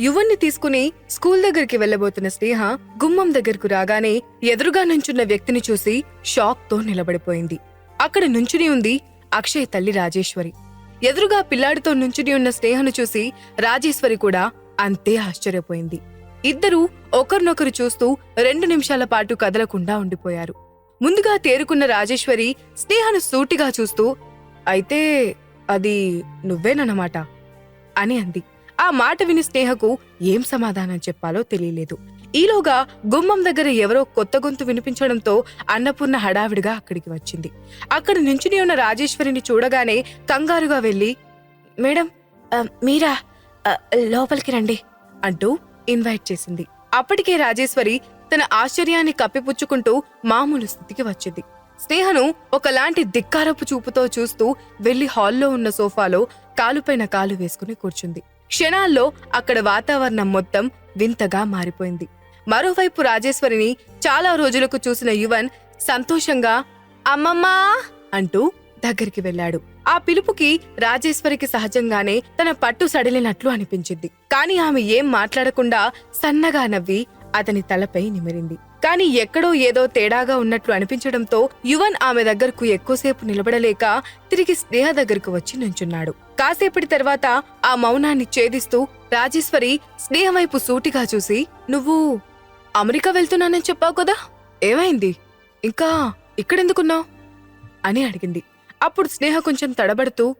యువన్ని తీసుకుని స్కూల్ దగ్గరికి వెళ్ళబోతున్న స్నేహ గుమ్మం దగ్గరకు రాగానే ఎదురుగా నుంచున్న వ్యక్తిని చూసి షాక్తో నిలబడిపోయింది. అక్కడ నుంచుని ఉంది అక్షయ్ తల్లి రాజేశ్వరి. ఎదురుగా పిల్లాడితో నుంచుని ఉన్న స్నేహను చూసి రాజేశ్వరి కూడా అంతే ఆశ్చర్యపోయింది. ఇద్దరూ ఒకరినొకరు చూస్తూ రెండు నిమిషాల పాటు కదలకుండా ఉండిపోయారు. ముందుగా తేరుకున్న రాజేశ్వరి స్నేహను సూటిగా చూస్తూ అయితే అది నువ్వేనన్నమాట అని అంది. ఆ మాట విని స్నేహకు ఏం సమాధానం చెప్పాలో తెలియలేదు. ఈలోగా గుమ్మం దగ్గర ఎవరో కొత్త గొంతు వినిపించడంతో అన్నపూర్ణ హడావిడిగా అక్కడికి వచ్చింది. అక్కడ నించుని ఉన్న రాజేశ్వరిని చూడగానే కంగారుగా వెళ్ళి మేడం మీరా లోపలికి రండి అంటూ ఇన్వైట్ చేసింది. అప్పటికే రాజేశ్వరి తన ఆశ్చర్యాన్ని కప్పిపుచ్చుకుంటూ మామూలు స్థితికి వచ్చింది. స్నేహను ఒకలాంటి ధిక్కారపు చూపుతో చూస్తూ వెళ్ళి హాల్లో ఉన్న సోఫాలో కాలుపైన కాలు వేసుకుని కూర్చుంది. క్షణాల్లో అక్కడ వాతావరణం మొత్తం వింతగా మారిపోయింది. మరోవైపు రాజేశ్వరిని చాలా రోజులకు చూసిన యువన్ సంతోషంగా అమ్మమ్మా! అంటూ దగ్గరికి వెళ్ళాడు. ఆ పిలుపుకి రాజేశ్వరికి సహజంగానే తన పట్టు సడలినట్లు అనిపించింది. కాని ఆమె ఏం మాట్లాడకుండా సన్నగా నవ్వి అతని తలపై నిమిరింది. కానీ ఎక్కడో ఏదో తేడాగా ఉన్నట్లు అనిపించడంతో యువన్ ఆమె దగ్గరకు ఎక్కువసేపు నిలబడలేక తిరిగి స్నేహ దగ్గరకు వచ్చి నుంచున్నాడు. కాసేపటి తర్వాత ఆ మౌనాన్ని ఛేదిస్తూ రాజేశ్వరి స్నేహ వైపు సూటిగా చూసి నువ్వు అమెరికా వెళ్తున్నానని చెప్పావు కదా? ఏమైంది? ఇంకా ఇక్కడెందుకున్నావు? అని అడిగింది. అప్పుడు స్నేహ కొంచెం తడబడుతూ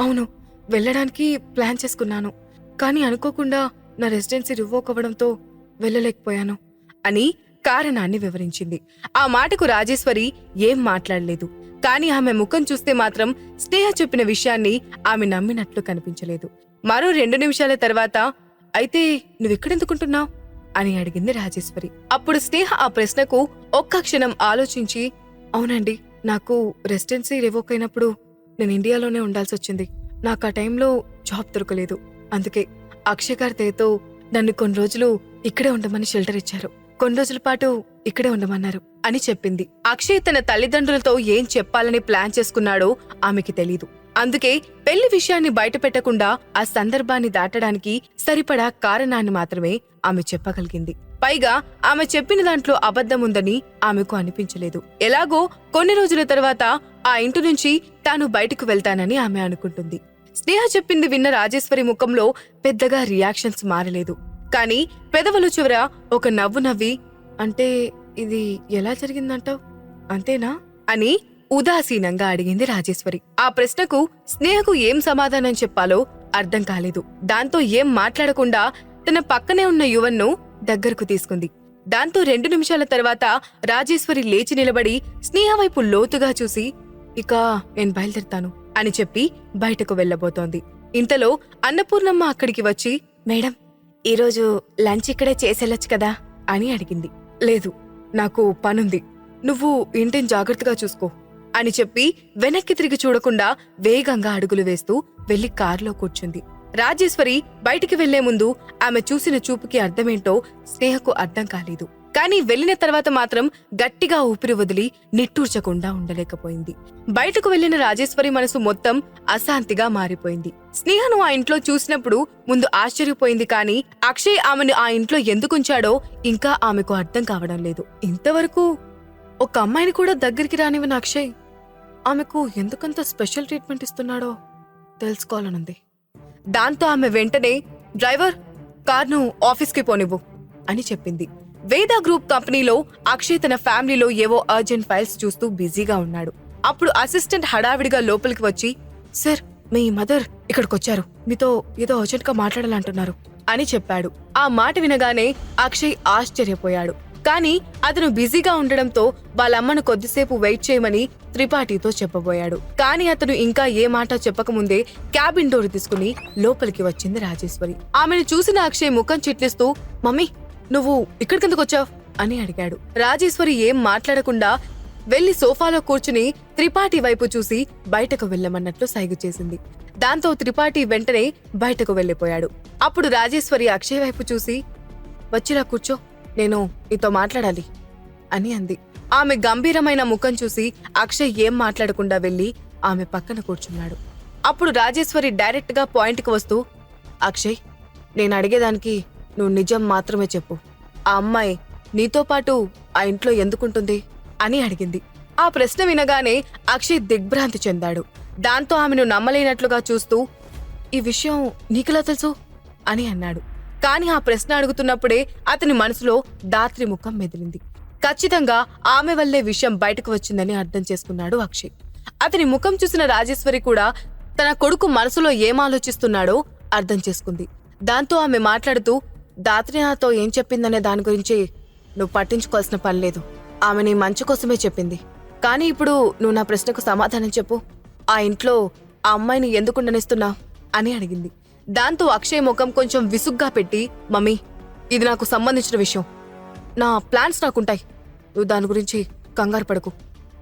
అవును వెళ్ళడానికి ప్లాన్ చేసుకున్నాను. కానీ అనుకోకుండా నా రెసిడెన్సీ రివోక్ అవ్వడంతో వెళ్ళలేకపోయాను. అని కారణాన్ని వివరించింది. ఆ మాటకు రాజేశ్వరి ఏం మాట్లాడలేదు. కానీ ఆమె ముఖం చూస్తే మాత్రం స్నేహ చెప్పిన విషయాన్ని ఆమె నమ్మినట్లు కనిపించలేదు. మరో రెండు నిమిషాల తర్వాత అయితే నువ్వెక్కడెందుకుంటున్నావు? అని అడిగింది రాజేశ్వరి. అప్పుడు స్నేహ ఆ ప్రశ్నకు ఒక్క క్షణం ఆలోచించి అవునండి నాకు రెసిడెన్సీ రివోక్ అయినప్పుడు నేను ఇండియాలోనే ఉండాల్సి వచ్చింది నాకు ఆ టైంలో జాబ్ దొరకలేదు. అందుకే అక్షయ్ గారి దయతో నన్ను కొన్ని రోజులు ఇక్కడే ఉండమని షెల్టర్ ఇచ్చారు. కొన్ని రోజుల పాటు ఇక్కడే ఉండమన్నారు అని చెప్పింది. అక్షయ్ తన తల్లిదండ్రులతో ఏం చెప్పాలని ప్లాన్ చేసుకున్నాడో ఆమెకి తెలీదు. అందుకే పెళ్ళి విషయాన్ని బయట పెట్టకుండా ఆ సందర్భాన్ని దాటడానికి సరిపడా కారణాన్ని మాత్రమే ఆమె చెప్పగలిగింది. పైగా ఆమె చెప్పిన దాంట్లో అబద్ధముందని ఆమెకు అనిపించలేదు. ఎలాగో కొన్ని రోజుల తర్వాత ఆ ఇంటి నుంచి తాను బయటకు వెళ్తానని ఆమె అనుకుంటుంది. స్నేహ చెప్పింది విన్న రాజేశ్వరి ముఖంలో పెద్దగా రియాక్షన్స్ మారలేదు. కానీ పెదవులు చివర ఒక నవ్వు నవ్వి అంటే ఇది ఎలా జరిగిందంటావ్? అంతేనా? అని ఉదాసీనంగా అడిగింది రాజేశ్వరి. ఆ ప్రశ్నకు స్నేహకు ఏం సమాధానం చెప్పాలో అర్థం కాలేదు. దాంతో ఏం మాట్లాడకుండా తన పక్కనే ఉన్న యువన్ను దగ్గరకు తీసుకుంది. దాంతో రెండు నిమిషాల తర్వాత రాజేశ్వరి లేచి నిలబడి స్నేహ వైపు లోతుగా చూసి ఇక నేను బయలుదేరుతాను అని చెప్పి బయటకు వెళ్ళబోతోంది ఇంతలో అన్నపూర్ణమ్మ అక్కడికి వచ్చి మేడం ఈరోజు లంచ్ ఇక్కడే చేసేలొచ్చు కదా అని అడిగింది. లేదు నాకు పనుంది. నువ్వు ఇంటిని జాగ్రత్తగా చూసుకో అని చెప్పి వెనక్కి తిరిగి చూడకుండా వేగంగా అడుగులు వేస్తూ వెళ్ళి కారులో కూర్చుంది. రాజేశ్వరి బయటికి వెళ్ళే ముందు ఆమె చూసిన చూపుకి అర్థమేంటో స్నేహకు అర్థం కాలేదు. కానీ వెళ్ళిన తర్వాత మాత్రం గట్టిగా ఊపిరి వదిలి నిట్టూర్చకుండా ఉండలేకపోయింది. బయటకు వెళ్ళిన రాజేశ్వరి మనసు మొత్తం అశాంతిగా మారిపోయింది. స్నేహను ఆ ఇంట్లో చూసినప్పుడు ముందు ఆశ్చర్యపోయింది కానీ అక్షయ్ ఆమెను ఆ ఇంట్లో ఎందుకుంచాడో ఇంకా ఆమెకు అర్థం కావడం లేదు. ఇంతవరకు ఒక అమ్మాయిని కూడా దగ్గరికి రానివ్వని అక్షయ్ ఆమెకు ఎందుకంత స్పెషల్ ట్రీట్మెంట్ ఇస్తున్నాడో తెలుసుకోవాలనుంది. దాంతో ఆమె వెంటనే డ్రైవర్ కార్ను ఆఫీస్కి పోనివ్వు అని చెప్పింది. వేద గ్రూప్ కంపెనీలో అక్షయ్ తన ఫ్యామిలీలో ఏవో అర్జెంట్ ఫైల్స్ చూస్తూ బిజీగా ఉన్నాడు. అప్పుడు అసిస్టెంట్ హడావిడిగా లోపలికి వచ్చి సార్ మీ మదర్ ఇక్కడికొచ్చారు. మీతో ఏదో అర్జెంట్గా మాట్లాడాలంటున్నారు అని చెప్పాడు. ఆ మాట వినగానే అక్షయ్ ఆశ్చర్యపోయాడు. కానీ అతను బిజీగా ఉండడంతో వాళ్ళమ్మను కొద్దిసేపు వెయిట్ చేయమని త్రిపాఠితో చెప్పబోయాడు. కానీ అతను ఇంకా ఏ మాట చెప్పకముందే క్యాబిన్ డోర్ తీసుకుని లోపలికి వచ్చింది రాజేశ్వరి. ఆమెను చూసిన అక్షయ్ ముఖం చిట్లిస్తూ మమ్మీ నువ్వు ఇక్కడికెందుకు వచ్చావు? అని అడిగాడు. రాజేశ్వరి ఏం మాట్లాడకుండా వెళ్ళి సోఫాలో కూర్చుని త్రిపాఠి వైపు చూసి బయటకు వెళ్ళమన్నట్లు సైగు చేసింది. దాంతో త్రిపాఠి వెంటనే బయటకు వెళ్ళిపోయాడు అప్పుడు రాజేశ్వరి అక్షయ్ వైపు చూసి వచ్చిరా కూర్చో నేను నీతో మాట్లాడాలి అని అంది. ఆమె గంభీరమైన ముఖం చూసి అక్షయ్ ఏం మాట్లాడకుండా వెళ్ళి ఆమె పక్కన కూర్చున్నాడు. అప్పుడు రాజేశ్వరి డైరెక్ట్గా పాయింట్కి వస్తూ అక్షయ్ నేను అడిగేదానికి నువ్వు నిజం మాత్రమే చెప్పు. ఆ అమ్మాయి నీతో పాటు ఆ ఇంట్లో ఎందుకుంటుంది? అని అడిగింది. ఆ ప్రశ్న వినగానే అక్షయ్ దిగ్భ్రాంతి చెందాడు. దాంతో ఆమెను నమ్మలేనట్లుగా చూస్తూ ఈ విషయం నీకులా తెలుసు? అని అన్నాడు. కాని ఆ ప్రశ్న అడుగుతున్నప్పుడే అతని మనసులో దాత్రి ముఖం మెదిలింది. ఖచ్చితంగా ఆమె వల్లే విషయం బయటకు వచ్చిందని అర్థం చేసుకున్నాడు అక్షయ్. అతని ముఖం చూసిన రాజేశ్వరి కూడా తన కొడుకు మనసులో ఏం ఆలోచిస్తున్నాడో అర్థం చేసుకుంది. దాంతో ఆమె మాట్లాడుతూ దాత్రి నాతో ఏం చెప్పిందనే దాని గురించి నువ్వు పట్టించుకోవాల్సిన పని లేదు. ఆమె నీ మంచి కోసమే చెప్పింది. కానీ ఇప్పుడు నువ్వు నా ప్రశ్నకు సమాధానం చెప్పు. ఆ ఇంట్లో ఆ అమ్మాయిని ఎందుకు ఉండనిస్తున్నావు అని అడిగింది. దాంతో అక్షయ్ ముఖం కొంచెం విసుగ్గా పెట్టి మమ్మీ ఇది నాకు సంబంధించిన విషయం. నా ప్లాన్స్ నాకుంటాయి. నువ్వు దాని గురించి కంగారు పడకు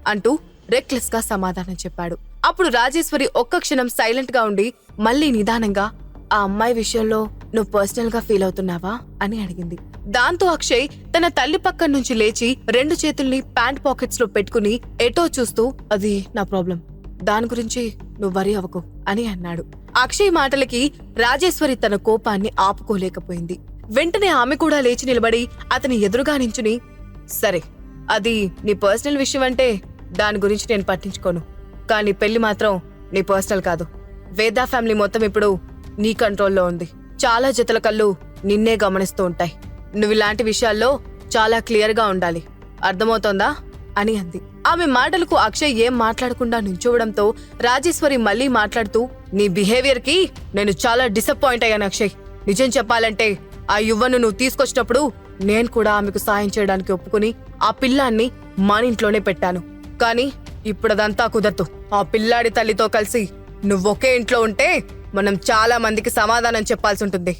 అంటూ రెక్లెస్గా సమాధానం చెప్పాడు. అప్పుడు రాజేశ్వరి ఒక్క క్షణం సైలెంట్గా ఉండి మళ్ళీ నిదానంగా ఆ అమ్మాయి విషయంలో నువ్వు పర్సనల్గా ఫీల్ అవుతున్నావా అని అడిగింది. దాంతో అక్షయ్ తన తల్లి పక్కన నుంచి లేచి రెండు చేతుల్ని ప్యాంట్ పాకెట్స్లో పెట్టుకుని ఎటో చూస్తూ అది నా ప్రాబ్లం దాని గురించి నువ్వు వరి అవ్వకు అని అన్నాడు. అక్షయ్ మాటలకి రాజేశ్వరి తన కోపాన్ని ఆపుకోలేకపోయింది. వెంటనే ఆమె కూడా లేచి నిలబడి అతని ఎదురుగా నించుని సరే అది నీ పర్సనల్ విషయం అంటే దాని గురించి నేను పట్టించుకోను. కానీ పెళ్ళి మాత్రం నీ పర్సనల్ కాదు. వేదా ఫ్యామిలీ మొత్తం ఇప్పుడు నీ కంట్రోల్లో ఉంది. చాలా జతల కళ్ళు నిన్నే గమనిస్తూ ఉంటాయి. నువ్వు ఇలాంటి విషయాల్లో చాలా క్లియర్గా ఉండాలి. అర్థమవుతోందా? అని అంది. ఆమె మాటలకు అక్షయ్ ఏం మాట్లాడకుండా నుంచోవడంతో రాజేశ్వరి మళ్ళీ మాట్లాడుతూ నీ బిహేవియర్కి నేను చాలా డిసప్పాయింట్ అయ్యాను అక్షయ్. నిజం చెప్పాలంటే ఆ యువ్వను నువ్వు తీసుకొచ్చినప్పుడు నేను కూడా ఆమెకు సాయం చేయడానికి ఒప్పుకుని ఆ పిల్లాన్ని మా ఇంట్లోనే పెట్టాను. కానీ ఇప్పుడదంతా కుదరదు. ఆ పిల్లాడి తల్లితో కలిసి నువ్వొకే ఇంట్లో ఉంటే మనం చాలా మందికి సమాధానం చెప్పాల్సి ఉంటుంది.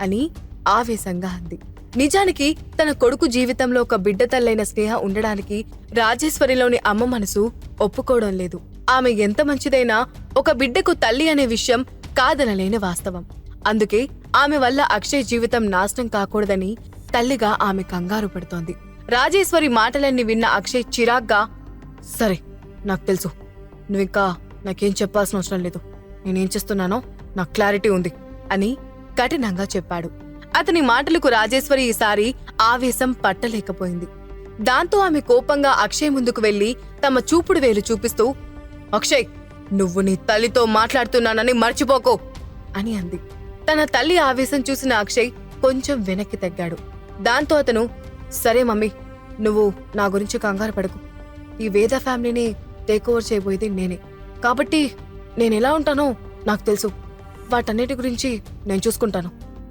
అని ఆవేశంగా అంది. నిజానికి తన కొడుకు జీవితంలో ఒక బిడ్డ తల్లైన స్నేహ ఉండడానికి రాజేశ్వరిలోని అమ్మ మనసు ఒప్పుకోవడం లేదు. ఆమె ఎంత మంచిదైనా ఒక బిడ్డకు తల్లి అనే విషయం కాదనలేని వాస్తవం. అందుకే ఆమె వల్ల అక్షయ్ జీవితం నాశనం కాకూడదని తల్లిగా ఆమె కంగారు పడుతోంది. రాజేశ్వరి మాటలన్నీ విన్న అక్షయ్ చిరాగ్గా సరే నాకు తెలుసు. నువ్వింకా నాకేం చెప్పాల్సిన అవసరం లేదు. నేనేం చేస్తున్నానో నాకు క్లారిటీ ఉంది అని కఠినంగా చెప్పాడు. అతని మాటలకు రాజేశ్వరి ఈసారి ఆవేశం పట్టలేకపోయింది. దాంతో ఆమె కోపంగా అక్షయ్ ముందుకు వెళ్ళి తమ చూపుడు వేలు చూపిస్తూ అక్షయ్ నువ్వు నీ తల్లితో మాట్లాడుతున్నానని మర్చిపోకో అని అంది. తన తల్లి ఆవేశం చూసిన అక్షయ్ కొంచెం వెనక్కి తగ్గాడు. దాంతో అతను సరే మమ్మీ నువ్వు నా గురించి కంగారు పడకు. ఈ వేద ఫ్యామిలీని టేక్ ఓవర్ చేయబోయేది నేనే. కాబట్టి నేను ఎలా ఉంటానో నాకు తెలుసు. వాటన్నిటి గురించి నేను చూసుకుంటాను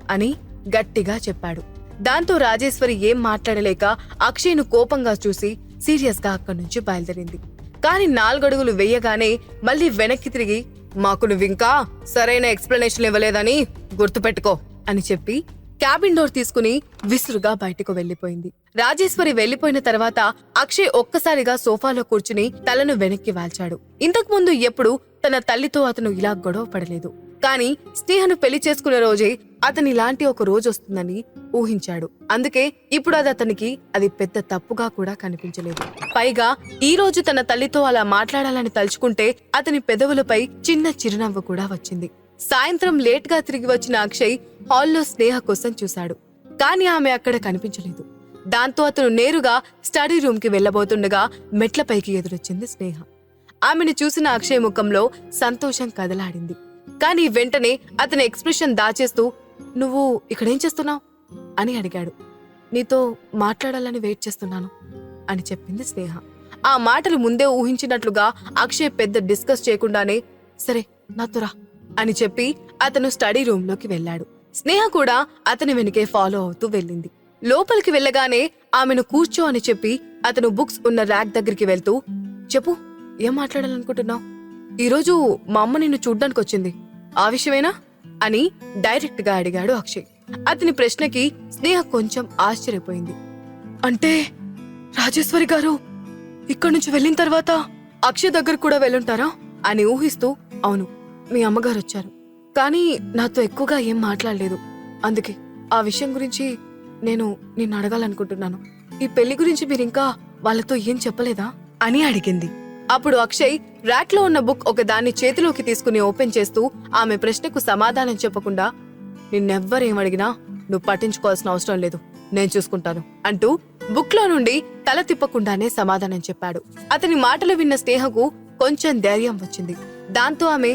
అని గట్టిగా చెప్పాడు. దాంతో రాజేశ్వరి ఏం మాట్లాడలేక అక్షయ్ను కోపంగా చూసి సీరియస్గా అక్కడి నుంచి బయలుదేరింది. కానీ నాలుగడుగులు వెయ్యగానే మళ్ళీ వెనక్కి తిరిగి మాకు నువ్వింకా సరైన ఎక్స్ప్లెనేషన్ ఇవ్వలేదని గుర్తుపెట్టుకో అని చెప్పి క్యాబిన్ డోర్ తీసుకుని విసురుగా బయటకు వెళ్ళిపోయింది రాజేశ్వరి వెళ్ళిపోయిన తర్వాత అక్షయ్ ఒక్కసారిగా సోఫాలో కూర్చుని తలను వెనక్కి వాల్చాడు. ఇంతకు ముందు ఎప్పుడు తన తల్లితో అతను ఇలా గొడవ పడలేదు. కానీ స్నేహను పెళ్ళి చేసుకునే రోజే అతని ఇలాంటి ఒక రోజు వస్తుందని ఊహించాడు. అందుకే ఇప్పుడు అది అతనికి అది పెద్ద తప్పుగా కూడా కనిపించలేదు. పైగా ఈ రోజు తన తల్లితో అలా మాట్లాడాలని తలుచుకుంటే అతని పెదవులపై చిన్న చిరునవ్వు కూడా వచ్చింది. సాయంత్రం లేట్గా తిరిగి వచ్చిన అక్షయ్ హాల్లో స్నేహ కోసం చూశాడు. కానీ ఆమె అక్కడ కనిపించలేదు. దాంతో అతను నేరుగా స్టడీ రూమ్కి వెళ్ళబోతుండగా మెట్లపైకి ఎదురొచ్చింది స్నేహ. ఆమెను చూసిన అక్షయ్ ముఖంలో సంతోషం కదలాడింది. కానీ వెంటనే అతని ఎక్స్ప్రెషన్ దాచేస్తూ నువ్వు ఇక్కడేం చేస్తున్నావు? అని అడిగాడు. నీతో మాట్లాడాలని వెయిట్ చేస్తున్నాను అని చెప్పింది స్నేహ. ఆ మాటలు ముందే ఊహించినట్లుగా అక్షయ్ పెద్ద డిస్కస్ చేయకుండానే సరే నాతురా అని చెప్పి అతను స్టడీ రూమ్లోకి వెళ్ళాడు. స్నేహ కూడా అతని వెనుకే ఫాలో అవుతూ వెళ్ళింది. లోపలికి వెళ్ళగానే ఆమెను కూర్చో అని చెప్పి అతను బుక్స్ ఉన్న ర్యాక్ దగ్గరికి వెళ్తూ చెప్పు ఏం మాట్లాడాలనుకుంటున్నావు? ఈరోజు మా అమ్మ నిన్ను చూడ్డానికి వచ్చింది. ఆ విషయమేనా? అని డైరెక్ట్గా అడిగాడు అక్షయ్. అతని ప్రశ్నకి స్నేహ కొంచెం ఆశ్చర్యపోయింది. అంటే రాజేశ్వరి గారు ఇక్కడి నుంచి వెళ్ళిన తర్వాత అక్షయ్ దగ్గర కూడా వెళ్ళుంటారా? అని ఊహిస్తూ అవును మీ అమ్మగారు వచ్చారు. కానీ నాతో ఎక్కువగా ఏం మాట్లాడలేదు. అందుకే ఆ విషయం గురించి నేను నిన్ను అడగాలనుకుంటున్నాను. ఈ పెళ్ళి గురించి మీరింకా వాళ్ళతో ఏం చెప్పలేదా? అని అడిగింది. అప్పుడు అక్షయ్ ర్యాక్లో ఉన్న బుక్ ఒక దాన్ని చేతిలోకి తీసుకుని ఓపెన్ చేస్తూ ఆమె ప్రశ్నకు సమాధానం చెప్పకుండా నిన్నెవ్వరేం అడిగినా నువ్వు పట్టించుకోవాల్సిన అవసరం లేదు నేను చూసుకుంటాను అంటూ బుక్లో నుండి తల తిప్పకుండానే సమాధానం చెప్పాడు. అతని మాటలు విన్న స్నేహకు కొంచెం ధైర్యం వచ్చింది. దాంతో ఆమె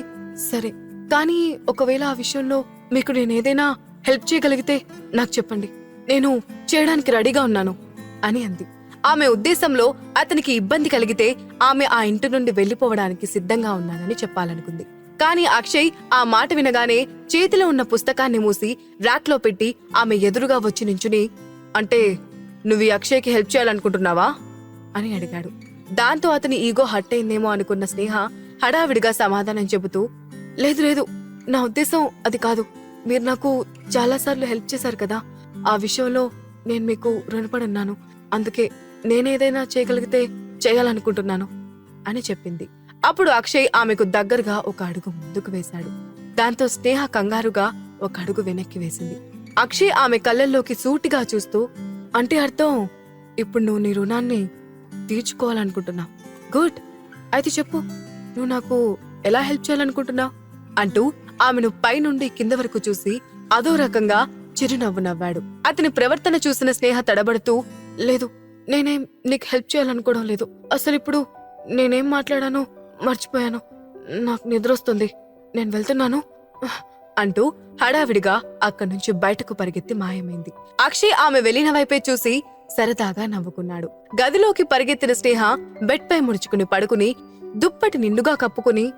సరే కానీ ఒకవేళ ఆ విషయంలో మీకు నేను ఏదైనా హెల్ప్ చేయగలిగితే నాకు చెప్పండి. నేను చేయడానికి రెడీగా ఉన్నాను అని అంది. ఆమె ఉద్దేశంలో అతనికి ఇబ్బంది కలిగితే ఆమె ఆ ఇంటి నుండి వెళ్ళిపోవడానికి సిద్ధంగా ఉన్నానని చెప్పాలనుకుంది. కానీ అక్షయ్ ఆ మాట వినగానే చేతిలో ఉన్న పుస్తకాన్ని మూసి ర్యాక్లో పెట్టి ఆమె ఎదురుగా వచ్చి నించుని అంటే నువ్వు అక్షయ్కి హెల్ప్ చేయాలనుకుంటున్నావా? అని అడిగాడు. దాంతో అతని ఈగో హట్ అయిందేమో అనుకున్న స్నేహ హడావిడిగా సమాధానం చెబుతూ లేదు లేదు నా ఉద్దేశం అది కాదు. మీరు నాకు చాలాసార్లు హెల్ప్ చేశారు కదా. ఆ విషయంలో నేను మీకు రుణపడున్నాను అందుకే నేనేదైనా చేయగలిగితే చేయాలనుకుంటున్నాను అని చెప్పింది. అప్పుడు అక్షయ్ ఆమెకు దగ్గరగా ఒక అడుగు ముందుకు వేశాడు. దాంతో స్నేహ కంగారుగా ఒక అడుగు వెనక్కి వేసింది. అక్షయ్ ఆమె కళ్ళల్లోకి సూటిగా చూస్తూ అంటే అర్థం ఇప్పుడు నువ్వు నీ రుణాన్ని తీర్చుకోవాలనుకుంటున్నావు. గుడ్ అయితే చెప్పు నువ్వు నాకు ఎలా హెల్ప్ చేయాలనుకుంటున్నావు? అంటూ ఆమెను పైనుండి కింద వరకు చూసి అదో రకంగా చిరునవ్వు నవ్వాడు. అతని ప్రవర్తన చూసిన స్నేహ తడబడుతూ లేదు నేనేం నీకు హెల్ప్ చేయాలనుకోవడం లేదు. అసలు ఇప్పుడు నేనేం మాట్లాడానో మర్చిపోయాను. నాకు నిద్రొస్తుంది. నేను వెళ్తున్నాను. అంటూ హడావిడిగా అక్కడి నుంచి బయటకు పరిగెత్తి మాయమైంది. అక్షయ్ ఆమె వెళ్ళిన వైపే చూసి సరదాగా నవ్వుకున్నాడు. గదిలోకి పరిగెత్తిన స్నేహ బెడ్ పై ముడుచుకుని పడుకుని దుప్పటి నిండుగా కప్పుకుని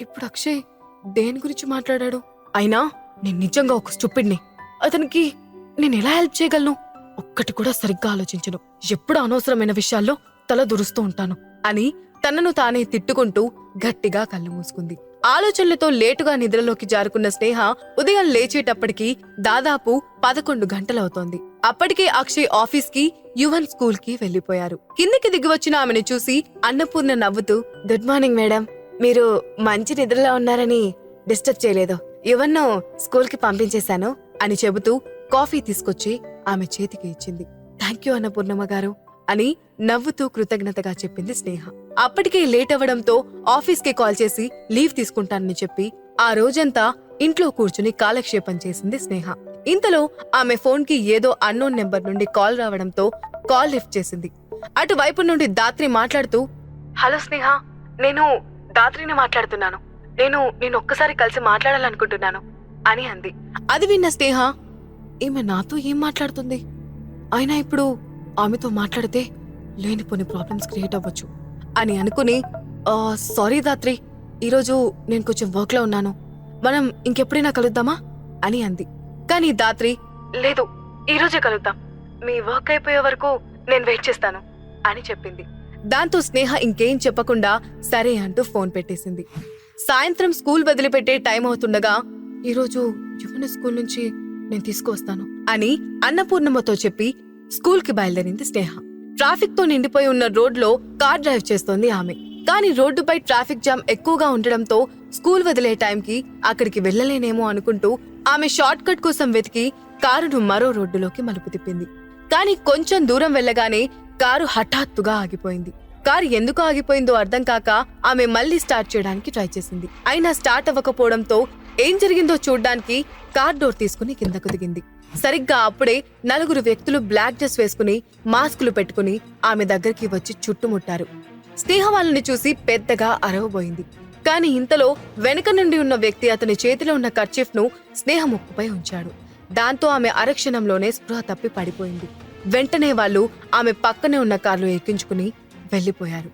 ఇప్పుడు అక్షయ్ దేని గురించి మాట్లాడాడు? అయినా నేను నిజంగా ఒక స్టూపిడ్ని. అతనికి నేను ఎలా హెల్ప్ చేయగలను? ఒక్కటి కూడా సరిగ్గా ఆలోచించను. ఎప్పుడు అనవసరమైన విషయాల్లో తల దురుస్తూ ఉంటాను. అని తనను తానే తిట్టుకుంటూ గట్టిగా కళ్ళు మూసుకుంది. ఆలోచనలతో లేటుగా నిద్రలోకి జారుకున్న స్నేహ ఉదయం లేచేటప్పటికి దాదాపు పదకొండు గంటలవుతోంది. అప్పటికే అక్షయ్ ఆఫీస్కి యువన్ స్కూల్కి వెళ్ళిపోయారు కిందికి దిగివచ్చిన ఆమెను చూసి అన్నపూర్ణ నవ్వుతూ గుడ్ మార్నింగ్ మేడం. మీరు మంచి నిద్రలో ఉన్నారని డిస్టర్బ్ చేయలేదు. యువన్ను స్కూల్కి పంపించేశాను అని చెబుతూ కాఫీ తీసుకొచ్చి ఆమె చేతికి ఇచ్చింది. థ్యాంక్ యూ అన్నపూర్ణమ్మ గారు అని నవ్వుతూ కృతజ్ఞతగా చెప్పింది స్నేహ. అప్పటికే లేట్ అవ్వడంతో ఆఫీస్కి కాల్ చేసి లీవ్ తీసుకుంటానని చెప్పి ఆ రోజంతా ఇంట్లో కూర్చుని కాలక్షేపం చేసింది స్నేహ. ఇంతలో ఆమె ఫోన్కి ఏదో అన్నోన్ నెంబర్ నుండి కాల్ రావడంతో కాల్ లిఫ్ట్ చేసింది. అటువైపు నుండి దాత్రి మాట్లాడుతూ హలో స్నేహ నేను దాత్రిని మాట్లాడుతున్నాను. నేను నేను ఒక్కసారి కలిసి మాట్లాడాలనుకుంటున్నాను అని అంది. అది విన్న స్నేహ ఈమె నాతో ఏం మాట్లాడుతుంది? అయినా ఇప్పుడు ఆమెతో మాట్లాడితే లేనిపోని ప్రాబ్లమ్స్ క్రియేట్ అవ్వచ్చు. అని అనుకుని సారీ దాత్రి ఈరోజు నేను కొంచెం వర్క్లో ఉన్నాను. మనం ఇంకెప్పుడైనా కలుద్దామా? అని అంది. కానీ దాత్రి లేదు ఈరోజే కలుద్దాం. మీ వర్క్ అయిపోయే వరకు నేను వెయిట్ చేస్తాను అని చెప్పింది. దాంతో స్నేహ ఇంకేం చెప్పకుండా సరే అంటూ ఫోన్ పెట్టేసింది. సాయంత్రం స్కూల్ వదిలిపెట్టే టైం అవుతుండగా ఈరోజు యువన స్కూల్ నుంచి నేను తీసుకువస్తాను. అని అన్నపూర్ణమ్మతో చెప్పి స్కూల్కి బయలుదేరింది స్నేహ. ట్రాఫిక్తో నిండిపోయి ఉన్న రోడ్లో కార్ డ్రైవ్ చేస్తోంది ఆమె. కానీ రోడ్డుపై ట్రాఫిక్ జామ్ ఎక్కువగా ఉండడంతో స్కూల్ వదిలే టైంకి అక్కడికి వెళ్ళలేనేమో అనుకుంటూ ఆమె షార్ట్ కట్ కోసం వెతికి కారును మరో రోడ్డులోకి మలుపు తిప్పింది. కానీ కొంచెం దూరం వెళ్ళగానే కారు హఠాత్తుగా ఆగిపోయింది. కారు ఎందుకు ఆగిపోయిందో అర్థం కాక ఆమె మళ్ళీ స్టార్ట్ చేయడానికి ట్రై చేసింది. అయినా స్టార్ట్ అవ్వకపోవడంతో ఏం జరిగిందో చూడ్డానికి కార్ డోర్ తీసుకుని కిందకు దిగింది. సరిగ్గా అప్పుడే నలుగురు వ్యక్తులు బ్లాక్ డ్రెస్ వేసుకుని మాస్కులు పెట్టుకుని ఆమె దగ్గరికి వచ్చి చుట్టుముట్టారు. స్నేహ వాళ్ళని చూసి పెద్దగా అరవబోయింది. కానీ ఇంతలో వెనక నుండి ఉన్న వ్యక్తి అతని చేతిలో ఉన్న కర్చీఫ్ను స్నేహ ముక్కుపై ఉంచాడు. దాంతో ఆమె అరక్షణంలోనే స్పృహ తప్పి పడిపోయింది. వెంటనే వాళ్ళు ఆమె పక్కనే ఉన్న కార్లు ఎక్కించుకుని వెళ్ళిపోయారు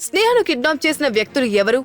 స్నేహను కిడ్నాప్ చేసిన వ్యక్తులు ఎవరు?